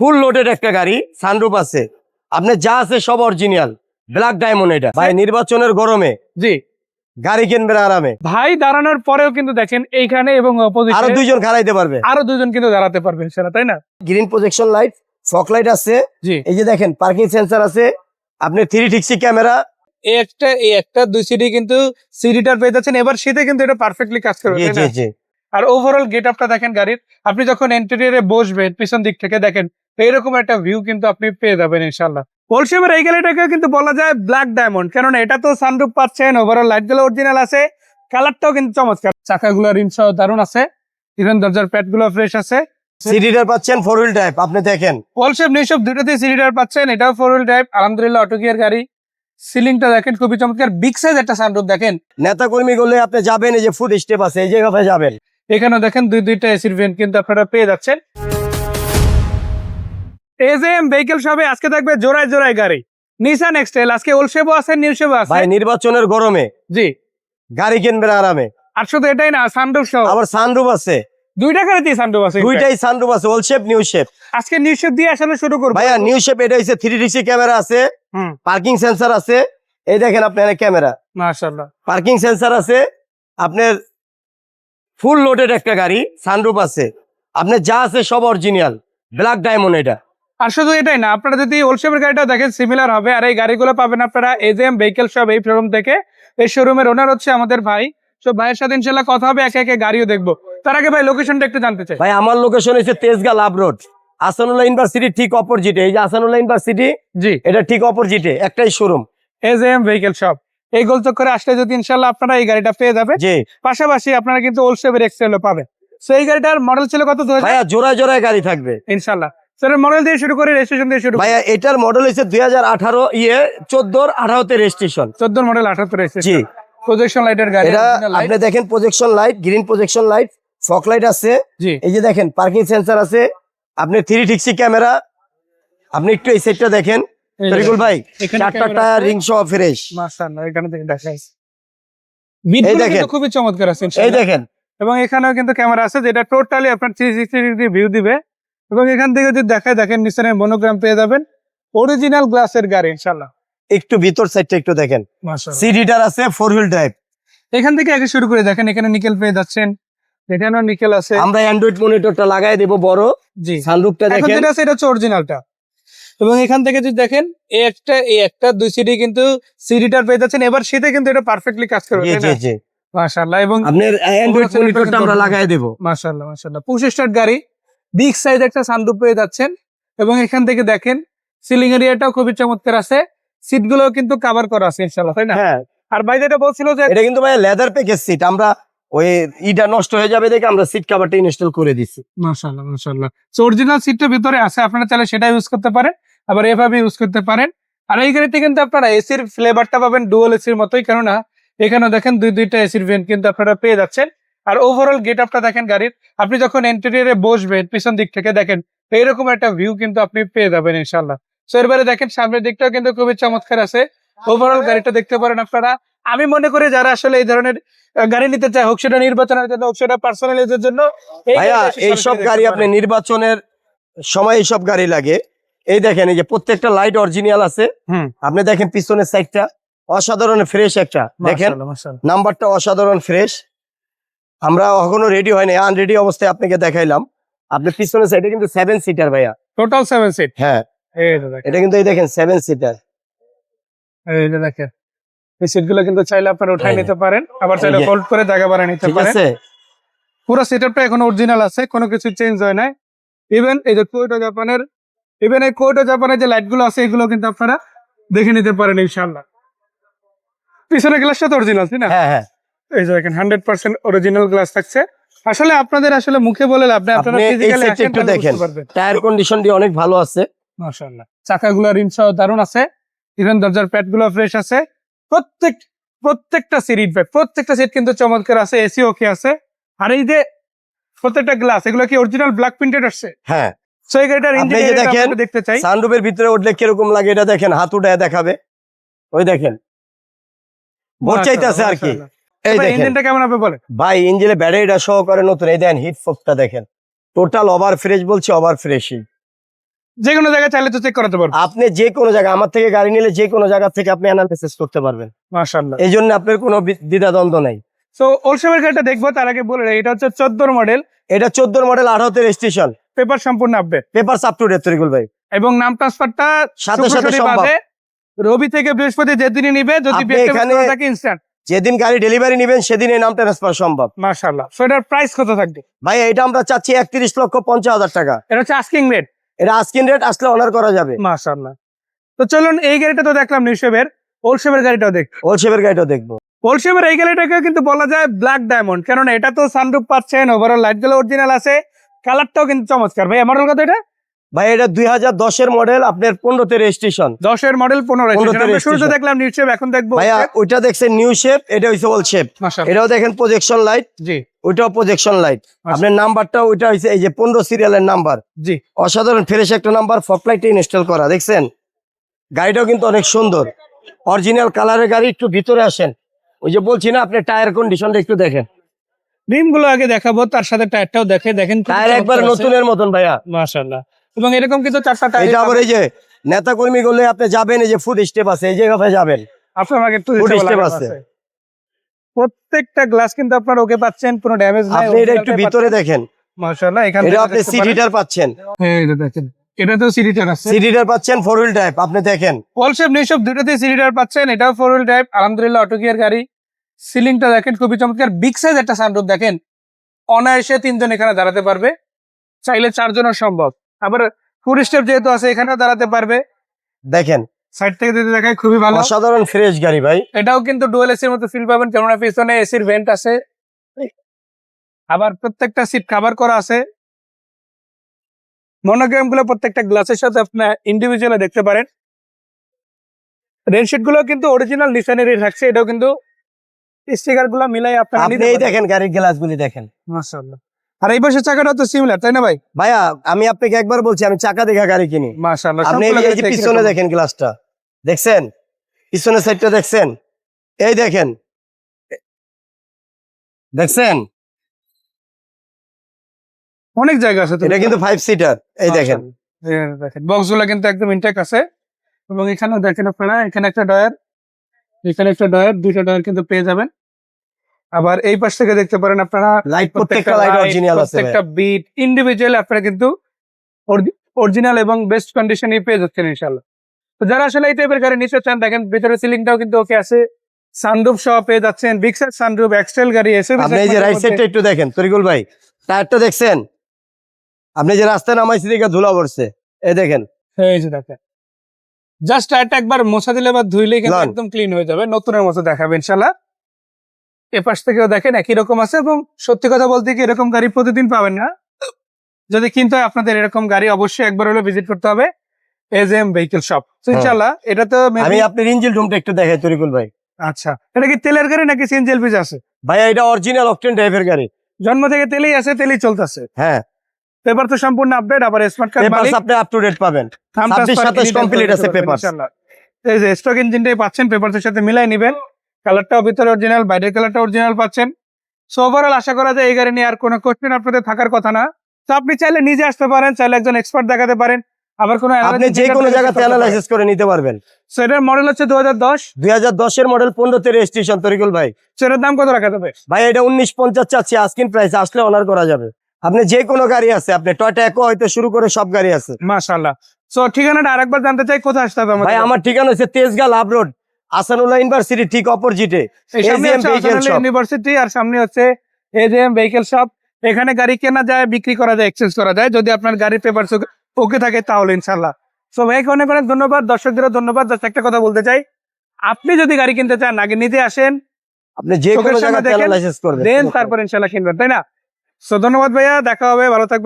Full loaded একটা গাড়ি sunroof আছে। আপনার যা আছে সব অরিজিনাল ব্ল্যাক ডায়মন্ড এটা। ভাই নির্বাচনের গরমে জি। গাড়ি কিনবেন আরামে। ভাই দাঁড়ানোর পরেও কিন্তু দেখেন এইখানে এবং আরও দুইজন খালাইতে পারবে। আরও দুজন কিন্তু দাঁড়াতে পারবেন সেটা তাই না? Green projection light fog light আছে। এই যে দেখেন পার্কিং সেন্সার আছে। আপনি থ্রি ঠিকসি ক্যামেরা একটা এই একটা দুই কিন্তু পেয়ে যাচ্ছেন। এবার শীতে কিন্তু এটা পারফেক্টলি কাজ করবে আর ওভারঅল গেট আপটা দেখেন গাড়ির। আপনি যখন এন্টেরিয়ারে বসবেন পিছন দিক থেকে দেখেন এইরকম একটা ভিউ কিন্তু আপনি পেয়ে যাবেন ইনশাল্লাহ হোলসেমের এই গাড়িটাকে কিন্তু বলা যায় ব্ল্যাক ডায়মন্ড কেননা এটা তো সানরুফ পাচ্ছেন ওভারঅল লাইটগুলো অরিজিনাল আছে কালারটাও কিন্তু চমৎকার। চাকাগুলো রিম সহ দারুণ আছে ইভেন দরজার প্যাডগুলো ফ্রেশ আছে সিডিটার পাচ্ছেন ফোর হুইল ড্রাইভ আপনি দেখেন। হোলসেম নিউসব দুটোতেই সিলিন্ডার পাচ্ছেন এটাও ফোর হুইল ড্রাইভ আলহামদুলিল্লাহ অটো গিয়ার গাড়ি। সিলিংটা দেখেন খুবই চমৎকার বিগ সাইজ একটা সানরুফ দেখেন। নেতা কর্মী করলে আপনি যাবেন এই যে ফুড স্টেপ আছে এই জায়গায় যাবেন। এখানেও দেখেন দুই দুইটা এসির ভেন্ট কিন্তু আপনারা পেয়ে যাচ্ছেন। এজেএম ভেহিকেল সবে আজকে থাকবে জোড়ায় জোড়ায় গাড়ি। নিসান এক্সটেল আজকে ওলসেবও আছে নিউসেবও আছে। ভাই নির্বাচনের গরমে জি। গাড়ি কিনবেন আরামে। আর শুধু এটাই না সানরুফ সহ। আবার সানরুফ আছে। দুইটা গাড়িতেই সানরুফ আছে। দুইটাই সানরুফ আছে ওল শেপ নিউ শেপ আজকে নিউসেব দিয়ে আসলে শুরু করব। ভাইয়া নিউ শেপ এটা থ্রি ডিসি ক্যামেরা আছে। হুম। পার্কিং সেন্সার আছে। এই দেখেন আপনার ক্যামেরা মাশাআল্লাহ। পার্কিং সেন্সার আছে। আপনার ফুল লোডেড একটা গাড়ি সানরুফ আছে। আপনার যা আছে সব অরিজিনাল ব্ল্যাক ডায়মন্ড এটা। আর শুধু এটাই না আপনারা যদি ওলসেবের গাড়িটা দেখেন সিমিলার হবে। আর এই গাড়িগুলো পাবেন আপনারা এজেএম ভেহিকেল সব এই শোরুম থেকে। এই শোরুমের ওনার হচ্ছে আমাদের ভাই। তো ভাইয়ের সাথে ইনশাল্লাহ কথা হবে একে একে গাড়িও দেখব। তার আগে ভাই লোকেশনটা একটু জানতে চাই। ভাই আমার লোকেশন হচ্ছে Tejgaon love road. Ahsanullah university ঠিক অপোজিটে এই যে আসানুল্লাহ ইউনিভার্সিটি জি। এটা ঠিক অপোজিটে একটাই শোরুম এজেএম ভেহিকেল শপ এই গোলচক্করে আসলে যদি ইনশাল্লাহ আপনারা এই গাড়িটা পেয়ে যাবেন জি। পাশাপাশি আপনারা কিন্তু ওলসেবের এক্সেলও পাবেন। এই গাড়িটার মডেল ছিল কত জোড়ায় জোড়ায় গাড়ি থাকবে। ইনশাল্লাহ স্যার মডেল দিয়ে শুরু করে রেজিস্ট্রেশন দিয়ে শুরু ভাইয়া এটার মডেল হচ্ছে দুই হাজার আঠারো ইয়ে চোদ্দোর আঠারোতে রেজিস্ট্রেশন মডেল প্রজেকশন লাইটের গাড়ি এটা আপনি দেখেন projection light green projection light fog light আছে। এই যে দেখেন পার্কিং সেন্সার আছে। আপনি থ্রি ঠিকসি ক্যামেরা আপনি একটু এই সেটটা দেখেন। তরিকুল ভাই চারটা টায়ার রিং সহ ফ্রেশ এখানে দেখেন। খুবই চমৎকার আছে এই দেখেন। এবং এখানেও কিন্তু ক্যামেরা আছে যেটা টোটালি আপনার থ্রি সিক্সটি ডিগ্রি ভিউ দিবে। এবং এখান থেকে যদি দেখায় দেখেন নিচের মনোগ্রাম পেয়ে যাবেন। অরিজিনাল গ্লাসের গাড়ি ইনশাল্লাহ একটু ভিতর সাইডটা একটু দেখেন। সিডিটার আছে ফোর হুইল ড্রাইভ এখান থেকে আগে শুরু করে দেখেন এখানে নিকেল পেয়ে যাচ্ছেন। এখানেও নিকেল আছে। আমরা অ্যান্ড্রয়েড মনিটরটা লাগাই দেব বড়। জি। সানরুফটা দেখেন। যেটা আছে এটা হচ্ছে অরিজিনালটা এবং এখান থেকে যদি দেখেন এই একটা এই একটা দুই সিডি কিন্তু সিডিটার পেয়ে যাচ্ছেন। এবার শীতে কিন্তু এটা পারফেক্টলি কাজ করবে জি জি মাশাআল্লাহ এবং আপনার অ্যান্ড্রয়েড মনিটরটা আমরা। লাগাই দেব। মাশাআল্লাহ মাশাআল্লাহ। পুশ স্টার্ট গাড়ি বিগ সাইজ একটা সানরুফ পেয়ে যাচ্ছেন এবং এখান থেকে দেখেন সিলিং এরিয়াটাও খুবই চমৎকার আছে। সিটগুলো কিন্তু কভার করা আছে ইনশাআল্লাহ তাই না? হ্যাঁ। আর ভাই যেটা বলছিল যে এটা কিন্তু ভাই লেদার প্যাকেজ সিট আমরা ওই ইটা নষ্ট হয়ে যাবে দেখে আমরা সিট কভারটা ইনস্টল করে দিছি। মাশাআল্লাহ মাশাআল্লাহ। সো অরিজিনাল সিটটা ভিতরে আছে আপনারা চাইলে সেটা ইউজ করতে পারেন আবার এভাবে ইউজ করতে পারেন। আর এই গাড়িতে কিন্তু আপনারা এসির ফ্লেভারটা পাবেন ডুয়াল এসির মতোই কেননা এখানে দেখেন দুই দুইটা এসির ভেন্ট কিন্তু আপনারা পেয়ে যাচ্ছেন। আর ওভারঅল গেট আপটা দেখেন গাড়ির আপনি যখন ইন্টেরিয়রে বসবেন পিছন দিক থেকে দেখেন এইরকম একটা ভিউ কিন্তু আপনি পেয়ে যাবেন ইনশাল্লাহ সো এরবারে দেখেন সামনের দিকটাও কিন্তু খুবই চমৎকার আছে। ওভারঅল গাড়িটা দেখতে পারেন আপনারা। আমি মনে করি যারা আসলে এই ধরনের গাড়ি নিতে চায় হোক সেটা নির্বাচনের জন্য হোক সেটা পার্সোনাল ইউজের জন্য এইসব গাড়ি আপনি নির্বাচনের সময় এইসব গাড়ি লাগে। এই দেখেন এই যে প্রত্যেকটা লাইট অরিজিনাল আছে। আপনি দেখেন পিছনের সাইডটা অসাধারণ ফ্রেশ একটা। দেখেন। নাম্বারটা অসাধারণ ফ্রেশ আমরা এখনও রেডি হয়নি আনরেডি অবস্থায় আপনাকে দেখাইলাম। আপনি পিছনে সাইডে কিন্তু সেভেন সিটার ভাইয়া। টোটাল সেভেন সিট হ্যাঁ। এটা কিন্তু এই দেখেন সেভেন সিটার এই যে দেখেন। এই সিটগুলো কিন্তু চাইলে আপনারা উঠাই নিতে পারেন আবার চাইলে ফোল্ড করে জায়গা বাড়ায় নিতে ঠিক পারেন। আছে। পুরো সেটআপটা এখন অরিজিনাল আছে কোনো কিছু চেঞ্জ হয় নাই। ইভেন এই যে কোয়েটো জাপানের ইভেন এই কোয়েটো জাপানের যে লাইটগুলো আছে এগুলো কিন্তু আপনারা দেখে নিতে পারেন ইনশাল্লাহ পিছনে গ্লাসটা তো অরিজিনাল তাই না? হ্যাঁ হ্যাঁ। এই যে দেখেন হান্ড্রেড পার্সেন্ট অরিজিনাল গ্লাস থাকছে। আসলে আপনাদের আসলে মুখে বলে লাভ নেই আপনারা ফিজিক্যালি একটু দেখেন। টায়ার কন্ডিশনটি অনেক ভালো আছে। মাশাআল্লাহ। চাকাগুলো রিম দারুণ আছে। ইভেন দরজার প্যাডগুলো ফ্রেশ আছে। প্রত্যেক প্রত্যেকটা সিট ভাই প্রত্যেকটা সিট কিন্তু চমৎকার আছে এসি ওকে আছে। আর এই যে প্রত্যেকটা গ্লাস এগুলো কি অরিজিনাল ব্ল্যাক প্রিন্টেড আসছে? হ্যাঁ। সো এই গাড়িটার ইঞ্জিন দেখেন, দেখতে চাই। সানরুফের ভিতরে উঠলে কীরকম লাগে এটা দেখেন হাত উঠায় দেখাবে। ওই দেখেন। ভোট চাইতেছে আর কি। এই দেখেন। ইঞ্জিনটা কেমন হবে বলে ভাই ইঞ্জিনে ব্যাটারিটা সহকারে নতুন। এই দেখেন হিট ফোকটা দেখেন। টোটাল ওভার ফ্রেশ বলছি ওভার ফ্রেশই যে কোনো জায়গায় চাইলে তো চেক করাতে পারব আপনি যে কোনো জায়গায় আমার থেকে গাড়ি নিলে যে কোনো জায়গা থেকে আপনি অ্যানালিসিস করতে পারবেন। মাশাল্লাহ এই জন্য আপনার কোনো দ্বিধাদ্বন্দ্ব নাই। তো ওলসেমের গাড়িটা দেখব তার আগে বলে এটা হচ্ছে চোদ্দোর মডেল এটা চোদ্দোর মডেল আঠারোতে রেজিস্ট্রেশন পেপার সম্পূর্ণ update paper up to date Tarikul ভাই। এবং নাম ট্রান্সফারটা সাথে সাথে সম্ভব। রবি থেকে বৃহস্পতি যেদিনই নিবে যদি এখানে- ইনস্ট্যান্ট যেদিন গাড়ি ডেলিভারি নেবেন সেদিন এই নাম ট্রান্সফার সম্ভব। মাশাল্লাহ সো এটার প্রাইস কত থাকবে? ভাই এটা আমরা চাচ্ছি একত্রিশ লক্ষ পঞ্চাশ হাজার টাকা। এটা হচ্ছে আস্কিং রেট এটা আস্কিন রেট আসলে অনার করা যাবে। মাশাল্লাহ তো চলুন এই গাড়িটা তো দেখলাম নিউশেপের ওলসেমের গাড়িটাও দেখ হোলসেপের গাড়িটাও দেখব। ওলসেমের এই গাড়িটাকে কিন্তু বলা যায় ব্ল্যাক ডায়মন্ড কেননা এটা তো সানরুফ পাচ্ছেন ওভারঅল লাইটগুলো অরিজিনাল আছে। কালারটাও কিন্তু চমৎকার। ভাই আমার কত এটা? ভাই এটা দুই হাজার দশের মডেল আপনার পনেরোতে রেজিস্ট্রেশন দশের মডেল পনেরো শুরুতে। দেখলাম নিউশেপ এখন দেখব। ভাইয়া ওইটা দেখছেন নিউ শেপ এটা হইছে ওল শেপ এটাও দেখেন প্রজেকশন লাইট জি। ওইটাও প্রজেকশন লাইট। আপনার নাম্বারটা ওইটা হইছে এই যে পনেরো সিরিয়ালের নাম্বার জি। অসাধারণ ফ্রেশ একটা নাম্বার ফকলাইটে ইনস্টল করা দেখছেন? গাড়িটাও কিন্তু অনেক সুন্দর। অরিজিনাল কালারের গাড়ি একটু ভিতরে আসেন। ওই যে বলছি না আপনি টায়ার কন্ডিশনটা একটু দেখেন। রিমগুলো আগে দেখাবো তার সাথে টায়ারটাও দেখে দেখেন টায়ার একবার নতুনের মতন ভাইয়া। মাশাল্লাহ এবং এরকম কিন্তু চারটা টায়ার এটা আবার এই যে নেতা কর্মী করলে আপনি যাবেন এই যে ফুড স্টেপ আছে এই জায়গায় যাবেন। আপনার আগে একটু step লাগানো আছে। প্রত্যেকটা গ্লাস কিন্তু আপনার ওকে পাচ্ছেন কোনো ড্যামেজ নাই আপনি এটা একটু ভিতরে দেখেন। মাশাআল্লাহ এখান এটা আপনি সিট পাচ্ছেন। হ্যাঁ এটা দেখেন। এটা তো সিরিটার আছে। সিট হিটার পাচ্ছেন ফোর হুইল ড্রাইভ আপনি দেখেন। অলশেপ নিউশেপ দুটোতে সিরিটার পাচ্ছেন এটাও ফোর হুইল ড্রাইভ আলহামদুলিল্লাহ অটো গিয়ার গাড়ি। সিলিংটা দেখেন খুবই চমৎকার। বিগ সাইজ একটা সানরুফ দেখেন। অনায়াসে তিনজন এখানে দাঁড়াতে পারবে। চাইলে চারজনের সম্ভব। আবার ফুড স্টেপ যেহেতু আছে এখানেও দাঁড়াতে পারবে। দেখেন। সাইড থেকে যদি দেখায় খুবই ভালো। অসাধারণ ফ্রেশ গাড়ি ভাই। এটাও কিন্তু ডুয়েল এসির মতো ফিল পাবেন কেননা পিছনে এসির ভেন্ট আছে। আবার প্রত্যেকটা সিট কভার করা আছে। মনোগ্রামগুলো প্রত্যেকটা গ্লাসের সাথে আপনার ইন্ডিভিজুয়ালি দেখতে পারেন। রেনশিটগুলো কিন্তু অরিজিনাল নিশানেরই থাকছে এটাও কিন্তু স্টিকারগুলো মিলাই আপনারা এই দেখেন গাড়ির গ্লাসগুলি দেখেন। মাশাআল্লাহ। আর এই পাশে চাকাটা তো সিমিলার তাই না ভাই? ভাইয়া আমি আপনাকে একবার বলছি আমি চাকা দেখা গাড়ি কিনি। মাশাআল্লাহ আপনি এই যে- পিছনে দেখেন। গ্লাসটা দেখছেন? পিছনের সাইডটা দেখছেন? এই দেখেন। দেখছেন? অনেক জায়গা আছে এটা কিন্তু ফাইভ সিটার এই দেখেন। মাশাআল্লাহ। দেখেন বক্স কিন্তু একদম ইনটেক আছে। এবং এখানে দেখেন আপনারা এখানে একটা ডয়ার এখানে একটা ডয়ার দুইটা ডয়ার কিন্তু পেয়ে যাবেন। আবার এই পাশ থেকে দেখতে পারেন আপনারা লাইট প্রত্যেকটা লাইট অরিজিনাল আছে প্রত্যেকটা বিট ইন্ডিভিজুয়াল আপনারা কিন্তু অরিজিনাল এবং বেস্ট কন্ডিশনে পেয়ে যাচ্ছেন ইনশাল্লাহ তো যারা আসলে এই টাইপের গাড়ি নিতে চান দেখেন ভিতরে সিলিংটাও কিন্তু ওকে আছে। সানরুফ সহ পেয়ে যাচ্ছেন বিগ সাইজ সানরুফ এক্সটেল গাড়ি এসে আপনি এই যে রাইট সাইডটা একটু দেখেন তরিকুল ভাই টায়ারটা দেখছেন? আপনি যে রাস্তায় নামাইছি দিকে ধুলা পড়ছে। এই দেখেন। এই যে দেখেন। জাস্ট টায়ারটা একবার মোছা দিলে বা ধুইলে কিন্তু একদম ক্লিন হয়ে যাবে নতুনের মতো দেখাবে ইনশাল্লাহ এপাশ থেকেও দেখেন একই রকম আছে এবং সত্যি কথা বলতে কি এরকম গাড়ি প্রতিদিন পাবেন না। যদি কিনতে হয় আপনাদের এরকম গাড়ি অবশ্যই একবার হলে ভিজিট করতে হবে। এজ এম ভেহিকেল শপ তো। ইনশাল্লাহ এটা তো আমি আপনার ইঞ্জিল রুমটা একটু দেখাই তরিকুল ভাই। আচ্ছা এটা কি তেলের গাড়ি নাকি এলপিজি আছে? ভাইয়া এটা অরিজিনাল অকটেন টাইপের গাড়ি। জন্ম থেকে তেলেই আছে তেলেই চলতেছে। হ্যাঁ। পেপার তো সম্পূর্ণ আপডেট আবার স্মার্ট কার্ড মালিক আপনি আপ টু ডেট পাবেন। নাম 26 transfer 27 anytime complete আছে papers। ইনশাআল্লাহ। এই যে স্টক ইঞ্জিনটাই পাচ্ছেন পেপারসের সাথে মিলাই নেবেন। কালারটাও ভিতরে অরিজিনাল বাইরের কালারটা অরিজিনাল পাচ্ছেন। সো ওভারঅল আশা করা যায় এই গাড়ি নিয়ে আর কোনো কোশ্চেন আপনাদের থাকার কথা না। তো আপনি চাইলে নিজে আসতে পারেন চাইলে একজন এক্সপার্ট দেখাতে পারেন। আবার কোনো আপনি যে কোনো জায়গাতে অ্যানালাইসিস করে নিতে পারবেন। সো এটার মডেল হচ্ছে দু হাজার দশ। দুই হাজার দশের মডেল পনেরোতে রেজিস্ট্রেশন তরিকুল ভাই। সেটার দাম কত রাখা যাবে? ভাই এটা উনিশ পঞ্চাশ চাচ্ছি আস্কিন প্রাইস আসলে অনার করা যাবে। আপনি যে কোনো গাড়ি আছে আপনি টয়টা একো হয়তো শুরু করে সব গাড়ি আছে। মাশাল্লাহ সো ঠিকানাটা আরেকবার জানতে চাই কোথায় আসতে হবে আমাদের ভাই আমার ঠিকানা হচ্ছে Tejgaon love road Ahsanullah university ঠিক অপোজিটে। ইউনিভার্সিটি আর সামনে হচ্ছে এজেএম ভেহিকেল শপ এখানে গাড়ি কেনা যায় বিক্রি করা যায় এক্সচেঞ্জ করা যায়। যদি আপনার গাড়ির পেপার ওকে থাকে তাহলে ইনশাল্লাহ সো ভাইকে অনেক অনেক ধন্যবাদ। দর্শকদেরও ধন্যবাদ। জাস্ট একটা কথা বলতে চাই। আপনি যদি গাড়ি কিনতে চান আগে নিজে আসেন। আপনি যে কোনো দেখেন, তারপর ইনশাল্লাহ কিনবেন তাই না? সো ধন্যবাদ ভাইয়া। দেখা হবে। ভালো থাকবেন।